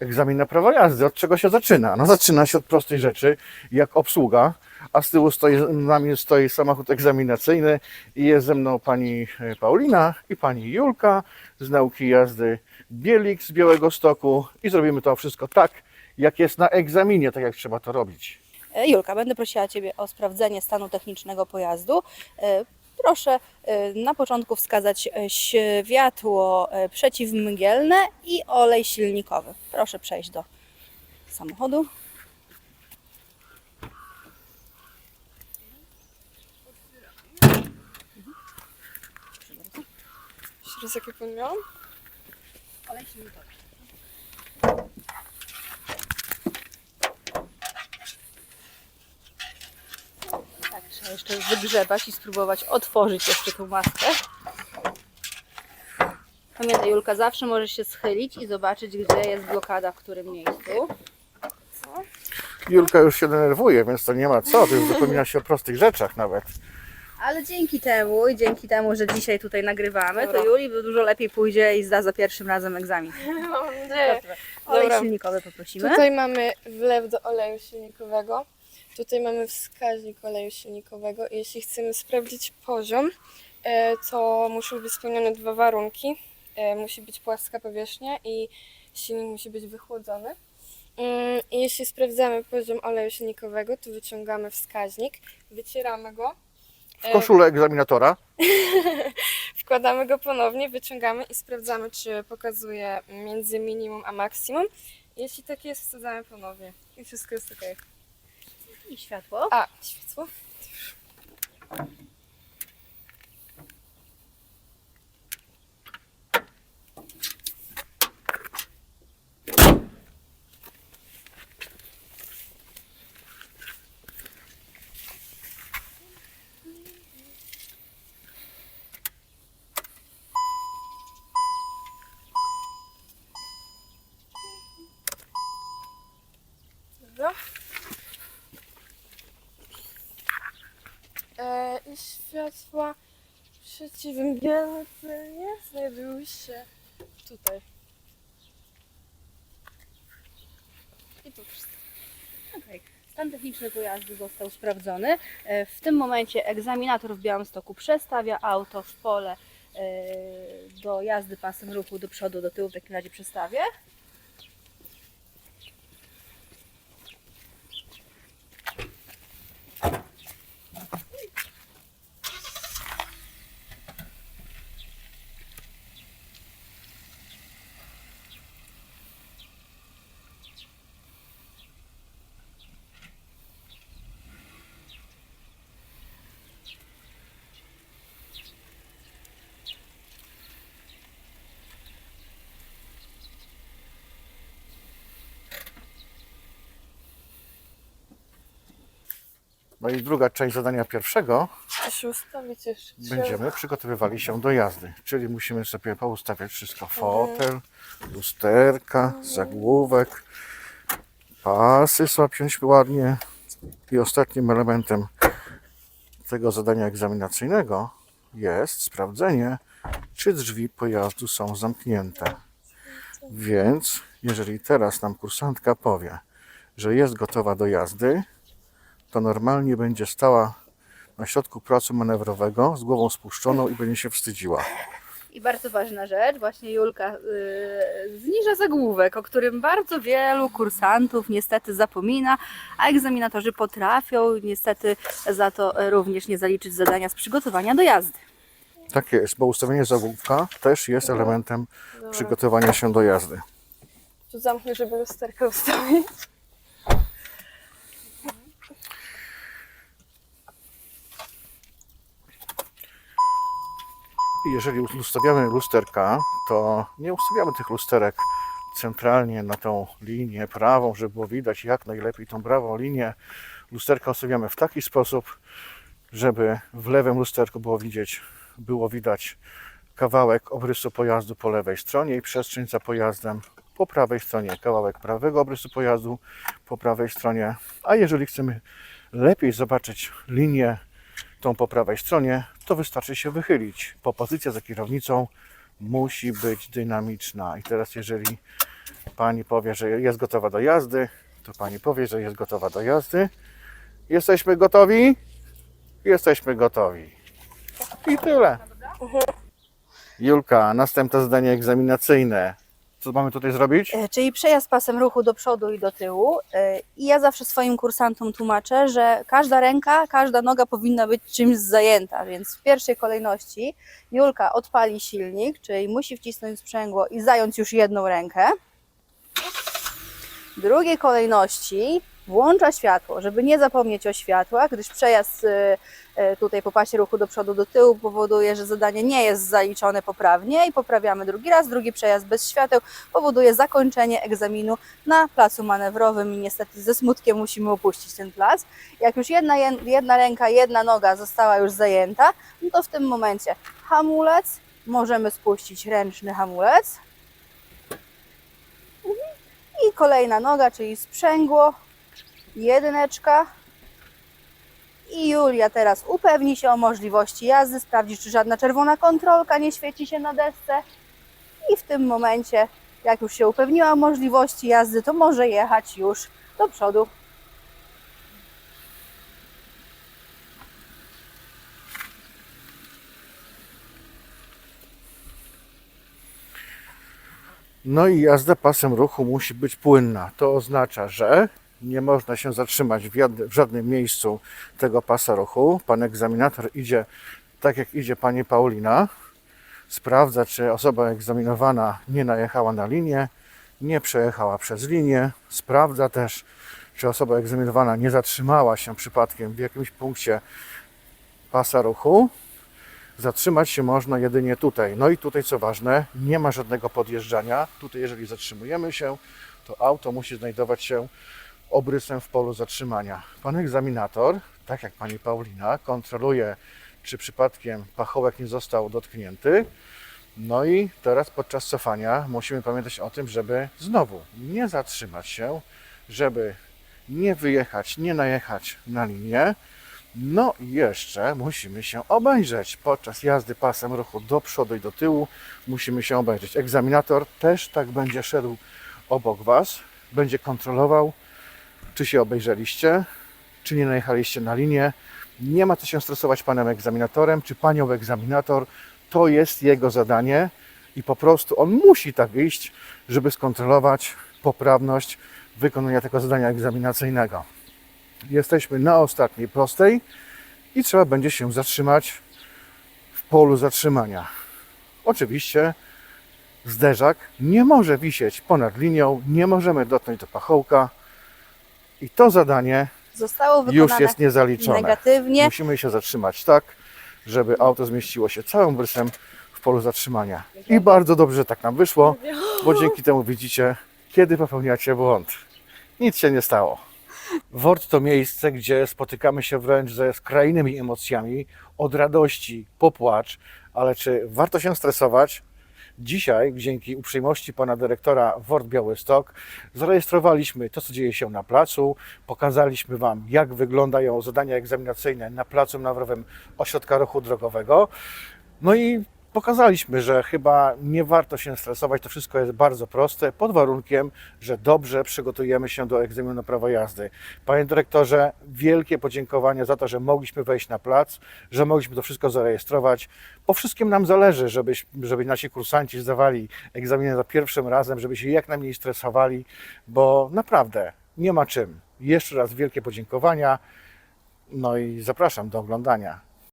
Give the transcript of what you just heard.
egzamin na prawo jazdy. Od czego się zaczyna? No zaczyna się od prostej rzeczy, jak obsługa, a z tyłu stoi, z nami stoi samochód egzaminacyjny i jest ze mną pani e, Paulina i pani Julka z nauki jazdy Bielik z Białego Stoku i zrobimy to wszystko tak, jak jest na egzaminie, tak jak trzeba to robić. E, Julka, będę prosiła Ciebie o sprawdzenie stanu technicznego pojazdu. Proszę e, na początku wskazać e, światło e, przeciwmgielne i olej silnikowy. Proszę przejść do samochodu. Jeszcze raz jakie pan miał? Olej silnikowy. Jeszcze wygrzebać i spróbować otworzyć jeszcze tą maskę. Pamiętaj, Julka, zawsze możesz się schylić i zobaczyć, gdzie jest blokada, w którym miejscu. Julka już się denerwuje, więc to nie ma co, to już zapomina się o prostych rzeczach nawet. Ale dzięki temu i dzięki temu, że dzisiaj tutaj nagrywamy, Dobra. to Juli dużo lepiej pójdzie i zda za pierwszym razem egzamin. Mam nadzieję. Olej Dobra. silnikowy poprosimy. Tutaj mamy wlew do oleju silnikowego. Tutaj mamy wskaźnik oleju silnikowego. I Jeśli chcemy sprawdzić poziom, e, to muszą być spełnione dwa warunki. E, Musi być płaska powierzchnia i silnik musi być wychłodzony. Mm, I jeśli sprawdzamy poziom oleju silnikowego, to wyciągamy wskaźnik, wycieramy go, W koszulę egzaminatora wkładamy go ponownie, wyciągamy i sprawdzamy, czy pokazuje między minimum a maksimum. Jeśli tak jest, wsadzamy ponownie i wszystko jest ok. I światło. A, światło. Dobra. E, I światła przeciwmgielne celnie znajdują się tutaj. I tu wszystko. Okej. Stan techniczny pojazdu został sprawdzony. E, W tym momencie egzaminator w Białymstoku przestawia auto w pole e, do jazdy pasem ruchu do przodu, do tyłu w takim razie przestawię. No i druga część zadania pierwszego jeszcze. Trzeba- będziemy przygotowywali się do jazdy. Czyli musimy sobie poustawiać wszystko. Fotel, lusterka, zagłówek, pasy słapiąć ładnie. I ostatnim elementem tego zadania egzaminacyjnego jest sprawdzenie, czy drzwi pojazdu są zamknięte. Więc jeżeli teraz nam kursantka powie, że jest gotowa do jazdy, to normalnie będzie stała na środku placu manewrowego z głową spuszczoną i będzie się wstydziła. I bardzo ważna rzecz, właśnie Julka y, zniża zagłówek, o którym bardzo wielu kursantów niestety zapomina, a egzaminatorzy potrafią niestety za to również nie zaliczyć zadania z przygotowania do jazdy. Tak jest, bo ustawienie zagłówka też jest elementem Dobra. przygotowania się do jazdy. Tu zamknę, żeby lusterkę ustawić. Jeżeli ustawiamy lusterka, to nie ustawiamy tych lusterek centralnie na tą linię prawą, żeby było widać jak najlepiej tą prawą linię. Lusterka ustawiamy w taki sposób, żeby w lewym lusterku było widzieć, było widać kawałek obrysu pojazdu po lewej stronie i przestrzeń za pojazdem po prawej stronie, kawałek prawego obrysu pojazdu po prawej stronie. A jeżeli chcemy lepiej zobaczyć linię tą po prawej stronie, to wystarczy się wychylić, bo pozycja za kierownicą musi być dynamiczna. I teraz jeżeli Pani powie, że jest gotowa do jazdy. To pani powie, że jest gotowa do jazdy. Jesteśmy gotowi? Jesteśmy gotowi. I tyle. Julka, następne zadanie egzaminacyjne. Co mamy tutaj zrobić? E, Czyli przejazd pasem ruchu do przodu i do tyłu. E, I ja zawsze swoim kursantom tłumaczę, że każda ręka, każda noga powinna być czymś zajęta, więc w pierwszej kolejności Julka odpali silnik, czyli musi wcisnąć sprzęgło i zająć już jedną rękę. W drugiej kolejności włącza światło, żeby nie zapomnieć o światłach, gdyż przejazd e, e, tutaj po pasie ruchu do przodu, do tyłu powoduje, że zadanie nie jest zaliczone poprawnie i poprawiamy drugi raz. Drugi przejazd bez świateł powoduje zakończenie egzaminu na placu manewrowym i niestety ze smutkiem musimy opuścić ten plac. Jak już jedna, jedna ręka, jedna noga została już zajęta, no to w tym momencie hamulec, możemy spuścić ręczny hamulec i kolejna noga, czyli sprzęgło, jedyneczka i Julia teraz upewni się o możliwości jazdy, sprawdzi czy żadna czerwona kontrolka nie świeci się na desce i w tym momencie, jak już się upewniła o możliwości jazdy, to może jechać już do przodu. No i jazda pasem ruchu musi być płynna. To oznacza, że nie można się zatrzymać w, żadnym miejscu tego pasa ruchu. Pan egzaminator idzie tak jak idzie pani Paulina. Sprawdza, czy osoba egzaminowana nie najechała na linię, nie przejechała przez linię. Sprawdza też, czy osoba egzaminowana nie zatrzymała się przypadkiem w jakimś punkcie pasa ruchu. Zatrzymać się można jedynie tutaj. No i tutaj co ważne, nie ma żadnego podjeżdżania. Tutaj jeżeli zatrzymujemy się, to auto musi znajdować się obrysem w polu zatrzymania. Pan egzaminator, tak jak pani Paulina, kontroluje, czy przypadkiem pachołek nie został dotknięty. No i teraz podczas cofania musimy pamiętać o tym, żeby znowu nie zatrzymać się, żeby nie wyjechać, nie najechać na linię. No i jeszcze musimy się obejrzeć podczas jazdy pasem ruchu do przodu i do tyłu. Musimy się obejrzeć. Egzaminator też tak będzie szedł obok Was, będzie kontrolował, czy się obejrzeliście, czy nie najechaliście na linię. Nie ma co się stresować panem egzaminatorem, czy panią egzaminator. To jest jego zadanie i po prostu on musi tak iść, żeby skontrolować poprawność wykonania tego zadania egzaminacyjnego jesteśmy na ostatniej prostej i trzeba będzie się zatrzymać w polu zatrzymania. Oczywiście zderzak nie może wisieć ponad linią, nie możemy dotknąć do pachołka i to zadanie Zostało wykonane już jest niezaliczone. negatywnie. Musimy się zatrzymać tak, żeby auto zmieściło się całym brysem w polu zatrzymania. I bardzo dobrze, że tak nam wyszło, bo dzięki temu widzicie, kiedy popełniacie błąd. Nic się nie stało. WORD to miejsce, gdzie spotykamy się wręcz ze skrajnymi emocjami, od radości po płacz, ale czy warto się stresować? Dzisiaj, dzięki uprzejmości pana dyrektora WORD Białystok, zarejestrowaliśmy to, co dzieje się na placu, pokazaliśmy Wam, jak wyglądają zadania egzaminacyjne na placu manewrowym Ośrodka Ruchu Drogowego. No i pokazaliśmy, że chyba nie warto się stresować, to wszystko jest bardzo proste, pod warunkiem, że dobrze przygotujemy się do egzaminu na prawo jazdy. Panie dyrektorze, wielkie podziękowania za to, że mogliśmy wejść na plac, że mogliśmy to wszystko zarejestrować. Po wszystkim nam zależy, żeby, żeby nasi kursanci zdawali egzaminy za pierwszym razem, żeby się jak najmniej stresowali, bo naprawdę nie ma czym. Jeszcze raz wielkie podziękowania. No i zapraszam do oglądania.